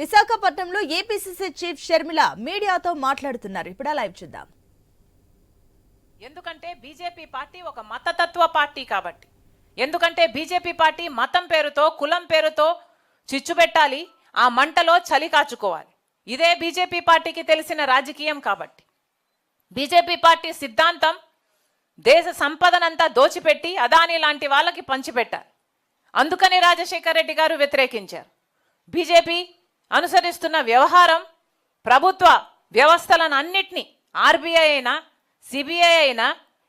విశాఖపట్నంలో APCC chief Sharmila మీడియాతో మాట్లాడుతున్నారు. ఇప్పుడు లైవ్ చూద్దాం. ఎందుకంటే బీజేపీ పార్టీ ఒక మతతత్వ పార్టీ కాబట్టి. ఎందుకంటే బీజేపీ పార్టీ మతం పేరుతో కులం పేరుతో చిచ్చు పెట్టాలి ఆ మంటలో చలి కాచుకోవాలి. ఇదే బీజేపీ పార్టీకి తెలిసిన రాజకీయం కాబట్టి. బీజేపీ పార్టీ సిద్ధాంతం దేశ సంపదనంతా దోచిపెట్టి అదాని లాంటి వాళ్ళకి పంచిపెట్టారు అందుకని రాజశేఖర రెడ్డి గారు వ్యతిరేకించారు. బీజేపీ అనుసరిస్తున్న వ్యవహారం ప్రభుత్వ వ్యవస్థలను అన్నిటినీ ఆర్బీఐ అయినా సిబిఐ అయినా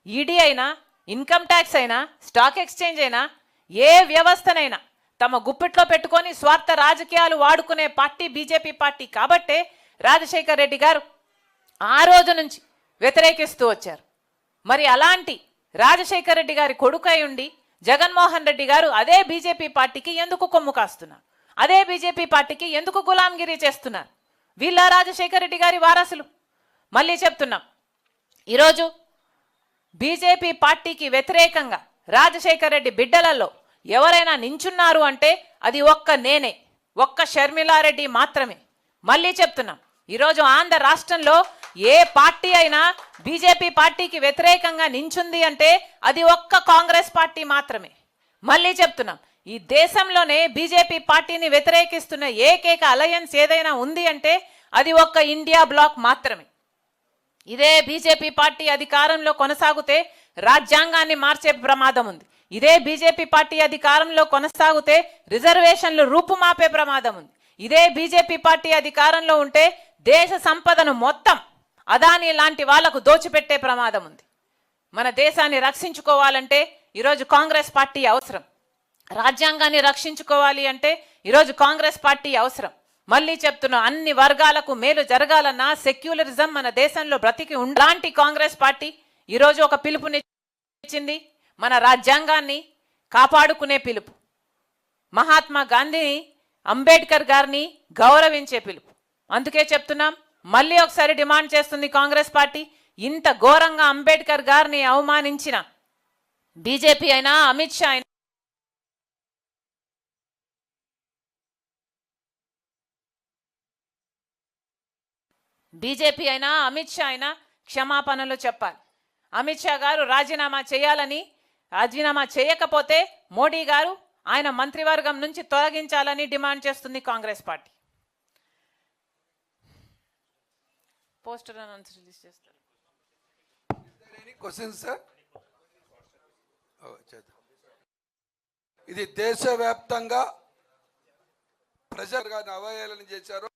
ఈడీ అయినా ఇన్కమ్ ట్యాక్స్ అయినా స్టాక్ ఎక్స్చేంజ్ అయినా ఏ వ్యవస్థనైనా తమ గుప్పిట్లో పెట్టుకొని స్వార్థ రాజకీయాలు వాడుకునే పార్టీ బీజేపీ పార్టీ కాబట్టే రాజశేఖర్ రెడ్డి గారు ఆ రోజు నుంచి వ్యతిరేకిస్తూ వచ్చారు. మరి అలాంటి రాజశేఖర్ రెడ్డి గారి కొడుకై ఉండి జగన్మోహన్ రెడ్డి గారు అదే బీజేపీ పార్టీకి ఎందుకు కొమ్ము కాస్తున్నారు? అదే బీజేపీ పార్టీకి ఎందుకు గులాంగిరి చేస్తున్నారు? వీళ్ళ రాజశేఖర రెడ్డి గారి వారసులు. మళ్ళీ చెప్తున్నాం. ఈరోజు బీజేపీ పార్టీకి వ్యతిరేకంగా రాజశేఖర్ రెడ్డి బిడ్డలలో ఎవరైనా నించున్నారు అంటే అది ఒక్క నేనే ఒక్క షర్మిలారెడ్డి మాత్రమే. మళ్ళీ చెప్తున్నాం. ఈరోజు ఆంధ్ర రాష్ట్రంలో ఏ పార్టీ అయినా బీజేపీ పార్టీకి వ్యతిరేకంగా నించుంది అంటే అది ఒక్క కాంగ్రెస్ పార్టీ మాత్రమే. మళ్ళీ చెప్తున్నాం. ఈ దేశంలోనే బీజేపీ పార్టీని వ్యతిరేకిస్తున్న ఏకైక అలయన్స్ ఏదైనా ఉంది అంటే అది ఒక్క ఇండియా బ్లాక్ మాత్రమే. ఇదే బీజేపీ పార్టీ అధికారంలో కొనసాగితే రాజ్యాంగాన్ని మార్చే ప్రమాదం ఉంది. ఇదే బీజేపీ పార్టీ అధికారంలో కొనసాగితే రిజర్వేషన్లు రూపుమాపే ప్రమాదం ఉంది. ఇదే బీజేపీ పార్టీ అధికారంలో ఉంటే దేశ సంపదను మొత్తం అదాని లాంటి వాళ్ళకు దోచిపెట్టే ప్రమాదం ఉంది. మన దేశాన్ని రక్షించుకోవాలంటే ఈరోజు కాంగ్రెస్ పార్టీ అవసరం. రాజ్యాంగాన్ని రక్షించుకోవాలి అంటే ఈరోజు కాంగ్రెస్ పార్టీ అవసరం. మళ్ళీ చెప్తున్నా అన్ని వర్గాలకు మేలు జరగాలన్నా సెక్యులరిజం మన దేశంలో బ్రతికి ఉండాంటి కాంగ్రెస్ పార్టీ ఈరోజు ఒక పిలుపునిచ్చింది. మన రాజ్యాంగాన్ని కాపాడుకునే పిలుపు. మహాత్మా గాంధీని అంబేద్కర్ గారిని గౌరవించే పిలుపు. అందుకే చెప్తున్నాం మళ్ళీ ఒకసారి డిమాండ్ చేస్తుంది కాంగ్రెస్ పార్టీ. ఇంత ఘోరంగా అంబేద్కర్ గారిని అవమానించిన బీజేపీ అయినా అమిత్ షా అయినా బీజేపీ అయినా అమిత్ షా అయినా క్షమాపణలు చెప్పాలి. అమిత్ షా గారు రాజీనామా చేయాలని రాజీనామా చేయకపోతే మోడీ గారు ఆయన మంత్రివర్గం నుంచి తొలగించాలని డిమాండ్ చేస్తుంది Congress party. Poster announce release చేస్తారు. క్వశ్చన్స్ oh, సార్ ఇది దేశవ్యాప్తంగా ప్రజలు అవహేళన చేశారు.